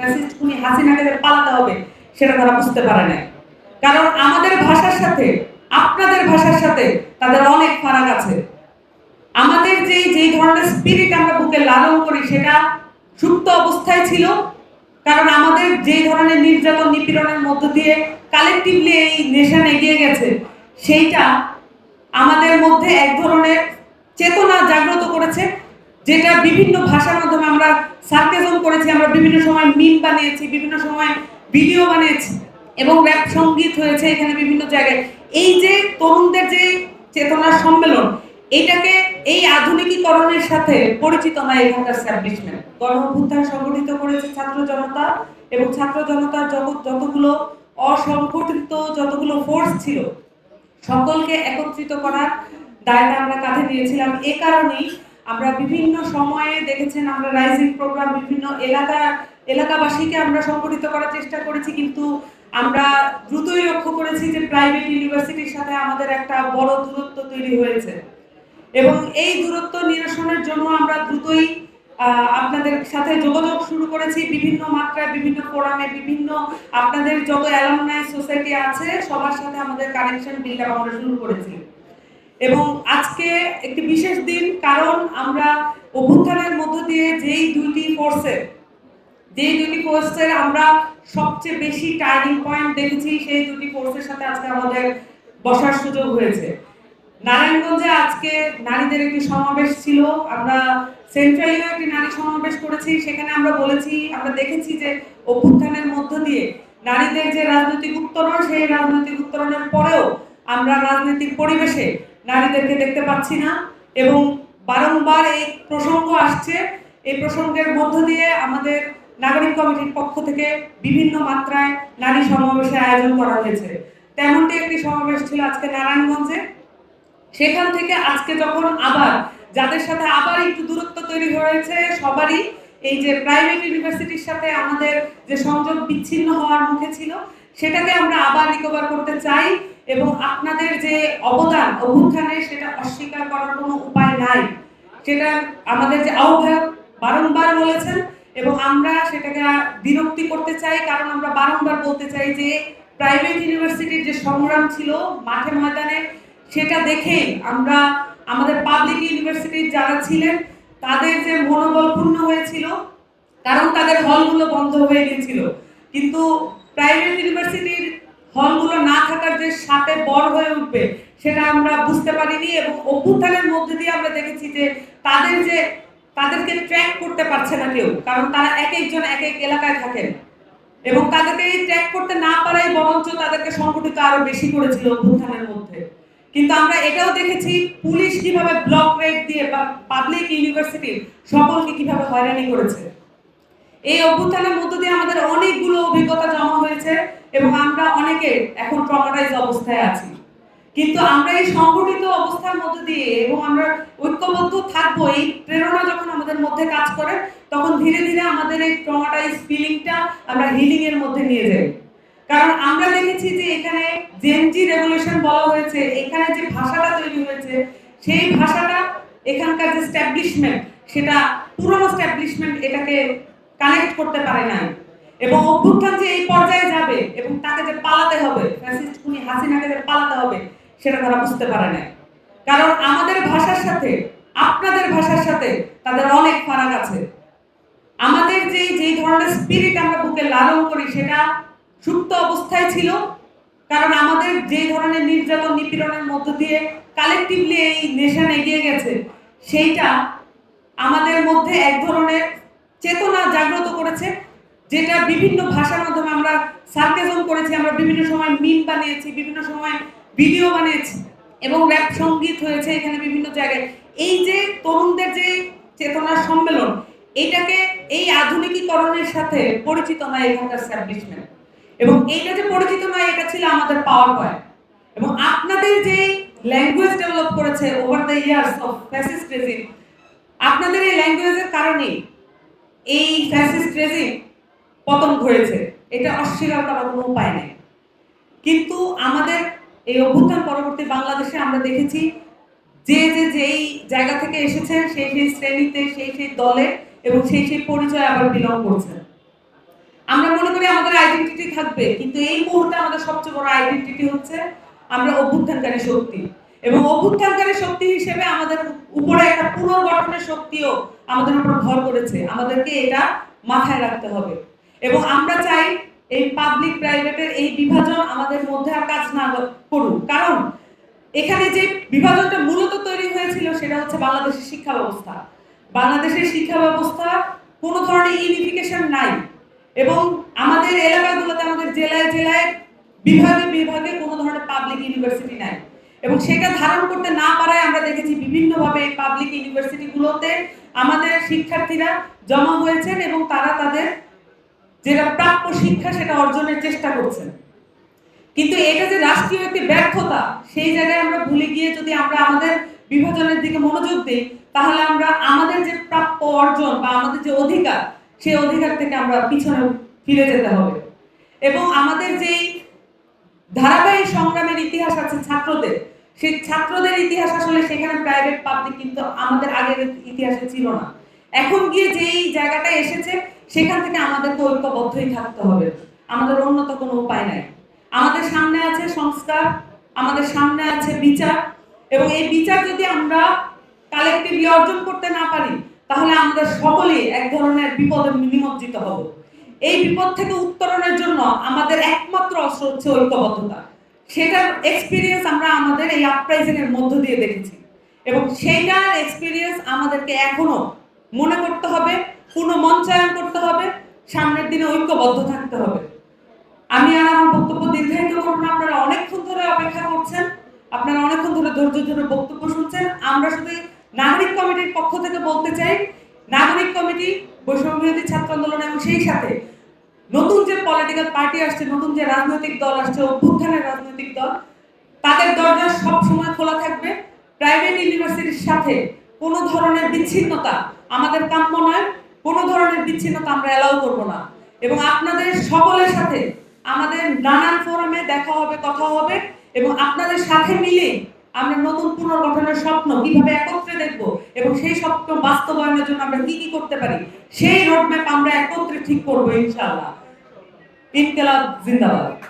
Fascist খুনি হাসিনাকে যে পালাতে হবে, সেটা তারা বুঝতে পারে না কারণ আমাদের ভাষার সাথে, আপনাদের ভাষার সাথে তাদের অনেক ফারাক আছে। আমাদের যে যেই ধরনের স্পিরিট আমরা বুকে লালন করি, সেটা সুপ্ত অবস্থায় ছিল। কারণ আমাদের যে ধরনের নির্যাতন নিপীড়নের মধ্য দিয়ে কালেকটিভলি এই নেশন এগিয়ে গেছে, সেইটা আমাদের মধ্যে এক ধরনের চেতনা জাগ্রত করেছে। যেটা বিভিন্ন ভাষার মাধ্যমে আমরা সার্কেজম করেছি, আমরা বিভিন্ন সময় মিম বানিয়েছি, বিভিন্ন সময় ভিডিও বানিয়েছি এবং র্যাপ সংগীত হয়েছে এখানে বিভিন্ন জায়গায়। এই যে তরুণদের যে চেতনার সম্মেলন, এটাকে এই আধুনিকীকরণের সাথে পরিচিত নয় এখানকার স্ট্যাবলিশমেন্ট গণ অভ্যুত্থান সংগঠিত করেছে ছাত্র জনতা এবং ছাত্র জনতার জগৎ যতগুলো অসংগঠিত, যতগুলো ফোর্স ছিল, সকলকে একত্রিত করার দায়টা আমরা কাঁধে নিয়েছিলাম। এ কারণেই আমরা বিভিন্ন সময়ে দেখেছেন আমরা রাইজিং প্রোগ্রাম বিভিন্ন এলাকা, এলাকাবাসীকে আমরা সংগঠিত করার চেষ্টা করেছি, কিন্তু আমরা দ্রুতই লক্ষ্য করেছি যে প্রাইভেট ইউনিভার্সিটির সাথে আমাদের একটা বড় দূরত্ব তৈরি হয়েছে। এবং এই দূরত্ব নিরসনের জন্য আমরা দ্রুতই আপনাদের সাথে যোগাযোগ শুরু করেছি বিভিন্ন মাত্রায়, বিভিন্ন ফোরামে বিভিন্ন আপনাদের যত অ্যালামনাই সোসাইটি আছে, সবার সাথে আমাদের কানেকশন বিল্ড আপ আমরা শুরু করেছি। এবং আজকে একটি বিশেষ দিন, কারণ আমরা অভ্যুত্থানের মধ্য দিয়ে যেই দুইটি ফোর্সের যেই দুটি ফোর্সের আমরা সবচেয়ে বেশি টার্নিং পয়েন্ট দেখেছি, সেই দুটি ফোর্সের সাথে আজকে আমাদের বসার সুযোগ হয়েছে। নারায়ণগঞ্জে আজকে নারীদের একটি সমাবেশ ছিল। আমরা সেন্ট্রালিও একটি নারী সমাবেশ করেছি। সেখানে আমরা বলেছি, আমরা দেখেছি যে অভ্যুত্থানের মধ্য দিয়ে নারীদের যে রাজনৈতিক উত্তরণ, সেই রাজনৈতিক উত্তরণের পরেও আমরা রাজনৈতিক পরিবেশে নারীদেরকে দেখতে পাচ্ছি না এবং বারংবার এই প্রসঙ্গ আসছে। এই প্রসঙ্গের মধ্য দিয়ে আমাদের নাগরিক কমিটির পক্ষ থেকে বিভিন্ন মাত্রায় নারী সমাবেশের আয়োজন করা হয়েছে। তেমনটি একটি সমাবেশ ছিল আজকে নারায়ণগঞ্জে। সেখান থেকে আজকে যখন আবার, যাদের সাথে আবার একটু দূরত্ব তৈরি হয়েছে সবারই, এই যে প্রাইভেট ইউনিভার্সিটির সাথে আমাদের যে সংযোগ বিচ্ছিন্ন হওয়ার মুখে ছিল, সেটাকে আমরা আবার রিকভার করতে চাই। এবং আপনাদের যে অবদান, অভ্যুত্থানে সেটা অস্বীকার করার কোনো উপায় নাই। সেটা আমাদের যে আহ্বায়ক বারংবার বলেছেন এবং আমরা সেটাকে বিরক্তি করতে চাই, কারণ আমরা বারংবার বলতে চাই যে প্রাইভেট ইউনিভার্সিটির যে সংগ্রাম ছিল মাঠে ময়দানে, সেটা দেখেই আমরা আমাদের পাবলিক ইউনিভার্সিটির যারা ছিলেন, তাদের যে মনোবল পূর্ণ হয়েছিল, কারণ তাদের হলগুলো বন্ধ হয়ে গেছিল। কিন্তু প্রাইভেট ইউনিভার্সিটির হলগুলো না থাকার যে সাথে বড় হয়ে উঠবে, সেটা আমরা বুঝতে পারিনি এবং অভ্যুত্থানের মধ্যে দিয়ে আমরা দেখেছি যে তাদের যে, তাদেরকে ট্র্যাক করতে পারছে না কেউ, কারণ তারা এক একজন এক এক এলাকায় থাকেন। এবং তাদেরকে এই ট্র্যাক করতে না পারাই বরঞ্চ তাদেরকে সংগঠিত আরও বেশি করেছিল অভ্যুত্থানের মধ্যে। কিন্তু আমরা এটাও দেখেছি, পুলিশ কীভাবে ব্লক রেড দিয়ে বা পাবলিক ইউনিভার্সিটি সকলকে কীভাবে হয়রানি করেছে। এই অভ্যুত্থানের মধ্য দিয়ে আমাদের অনেকগুলো অভিজ্ঞতা জমা হয়েছে এবং আমরা অনেকে এখন ট্রমাটাইজ অবস্থায় আছি। কিন্তু আমরা এই সংগঠিত অবস্থার মধ্য দিয়ে এবং আমরা ঐক্যবদ্ধ থাকব, এই প্রেরণা যখন আমাদের মধ্যে কাজ করে, তখন ধীরে ধীরে আমাদের এই ট্রমাটাইজ ফিলিংটা আমরা হিলিং এর মধ্যে নিয়ে যাই। কারণ আমরা দেখেছি যে এখানে জেনজি রেভলিউশন বলা হয়েছে, এখানে যে ভাষাটা তৈরি হয়েছে, সেই ভাষাটা এখানকার যে স্ট্যাবলিশমেন্ট সেটা পুরনো স্ট্যাবলিশমেন্ট এটাকে কানেক্ট করতে পারে নাই। এবং অভ্যুত্থান যে এই পর্যায়ে যাবে এবং তাকে যে পালাতে হবে ফ্যাসিস্ট খুনি হাসিনাকে যে পালাতে হবে, সেটা তারা বুঝতে পারে না কারণ আমাদের ভাষার সাথে, আপনাদের ভাষার সাথে তাদের অনেক ফারাক আছে। আমাদের যে যেই ধরনের স্পিরিট আমরা বুকে লালন করি, সেটা সুপ্ত অবস্থায় ছিল। কারণ আমাদের যে ধরনের নির্যাতন নিপীড়নের মধ্য দিয়ে কালেকটিভলি এই নেশন এগিয়ে গেছে, সেইটা আমাদের মধ্যে এক ধরনের চেতনা জাগ্রত করেছে, যেটা বিভিন্ন ভাষার মাধ্যমে আমরা সার্কেজম করেছি, আমরা বিভিন্ন সময় মিম বানিয়েছি, বিভিন্ন সময় ভিডিও বানিয়েছি এবং র্যাপ সংগীত হয়েছে এখানে বিভিন্ন জায়গায়। এই যে তরুণদের যে চেতনার সম্মেলন, এটাকে এই আধুনিকীকরণের সাথে পরিচিত নয় এখানকার স্ট্যাবলিশমেন্ট এবং এইটা যে পরিচিত নয়, এটা ছিল আমাদের পাওয়ার পয়েন্ট এবং আপনাদের যে ল্যাঙ্গুয়েজ ডেভেলপ করেছে over the years of fascist regime আপনাদের এই ল্যাঙ্গুয়েজের কারণেই এই ফ্যাসিস্ট রেজিম পতন ঘটেছে, এটা অস্বীকার করার কোনো উপায় নেই। কিন্তু আমাদের এই অভ্যুত্থান পরবর্তী বাংলাদেশে আমরা দেখেছি যে যে, যেই জায়গা থেকে এসেছে, সেই সেই শ্রেণীতে, সেই সেই দলে এবং সেই সেই পরিচয় আবার বিলং করছে। আমাদের আইডেন্টিটি থাকবে, কিন্তু এই মুহূর্তে আমাদের সবচেয়ে বড় আইডেন্টিটি হচ্ছে আমরা অভ্যুত্থানকারী শক্তি। এবং অভ্যুত্থানকারী শক্তি হিসেবে আমাদের উপরে একটা পুনর্গঠনের শক্তিও আমাদের উপর ভর করেছে। আমাদেরকে এটা মাথায় রাখতে হবে। এবং আমরা চাই এই পাবলিক প্রাইভেটের এই বিভাজন আমাদের মধ্যে আর কাজ না করুক। কারণ এখানে যে বিভাজনটা মূলত তৈরি হয়েছিল সেটা হচ্ছে বাংলাদেশের শিক্ষা ব্যবস্থা। বাংলাদেশের শিক্ষা ব্যবস্থা কোনো ধরনের ইউনিফিকেশন নাই। এবং আমাদের এলাকাগুলোতে, আমাদের জেলায় জেলায় বিভাগে বিভাগে কোনো ধরনের পাবলিক ইউনিভার্সিটি নাই। এবং সেটা ধারণ করতে না পারায় আমরা দেখেছি বিভিন্নভাবে পাবলিক ইউনিভার্সিটিগুলোতে আমাদের শিক্ষার্থীরা জমা হয়েছেন এবং তারা তাদের যেটা প্রাপ্য শিক্ষা সেটা অর্জনের চেষ্টা করছেন। কিন্তু এটা যে রাষ্ট্রীয় একটি ব্যর্থতা, সেই জায়গায় আমরা ভুলে গিয়ে যদি আমরা আমাদের বিভাজনের দিকে মনোযোগ দিই, তাহলে আমরা আমাদের যে প্রাপ্য অর্জন বা আমাদের যে অধিকার, সেই অধিকার থেকে আমরা পিছনে ফিরে যেতে হবে। এবং আমাদের যেই ধারাবাহিক সংগ্রামের ইতিহাস আছে ছাত্রদের সেই ছাত্রদের ইতিহাস আসলে সেখানে প্রাইভেট পাবলিক কিন্তু আমাদের আগের ইতিহাসে ছিল না। এখন গিয়ে যেই জায়গাটা এসেছে, সেখান থেকে আমাদেরকে ঐক্যবদ্ধই থাকতে হবে। আমাদের উন্নত কোনো উপায় নাই। আমাদের সামনে আছে সংস্কার, আমাদের সামনে আছে বিচার, এবং এই বিচার যদি আমরা কালেক্টিভলি অর্জন করতে না পারি, তাহলে আমরা সকলেই এক ধরনের বিপদে নিমজ্জিত হব। এই বিপদ থেকে উত্তরণের জন্য আমাদের একমাত্র অস্ত্র হচ্ছে ঐক্যবদ্ধতা। সেটার এক্সপিরিয়েন্স আমরা আমাদের এই আপরাইজিং এর মধ্য দিয়ে দেখেছি। এবং সেইটার এক্সপিরিয়েন্স আমাদেরকে এখনও মনে করতে হবে, পুনঃ মঞ্চায়ন করতে হবে, সামনের দিনে ঐক্যবদ্ধ থাকতে হবে। আমি আর আমার বক্তব্য দীর্ঘায়িত করব না, আপনারা অনেকক্ষণ ধরে অপেক্ষা করছেন, আপনারা অনেকক্ষণ ধরে ধৈর্য ধরে বক্তব্য শুনছেন। আমরা শুধু নাগরিক কমিটির পক্ষ থেকে বলতে চাই, নাগরিক কমিটি বৈষম্য বিরোধী ছাত্র আন্দোলন এবং সেই সাথে নতুন যে পলিটিক্যাল পার্টি আসছে, নতুন যে রাজনৈতিক দল আসছে, অভ্যুত্থানের রাজনৈতিক দল, তাদের দরজা সব সময় খোলা থাকবে। প্রাইভেট ইউনিভার্সিটির সাথে কোনো ধরনের বিচ্ছিন্নতা আমাদের কাম্য নয়, কোনো ধরনের বিচ্ছিন্নতা আমরা অ্যালাউ করব না। এবং আপনাদের সকলের সাথে আমাদের নানান ফোরামে দেখা হবে, কথা হবে, এবং আপনাদের সাথে মিলে আমরা নতুন পুনর্গঠনের স্বপ্ন কীভাবে একত্রে দেখব এবং সেই স্বপ্ন বাস্তবায়নের জন্য আমরা কি কি করতে পারি, সেই রোডম্যাপ আমরা একত্রে ঠিক করব, ইনশাআল্লাহ। इनकलाब जिंदाबाद।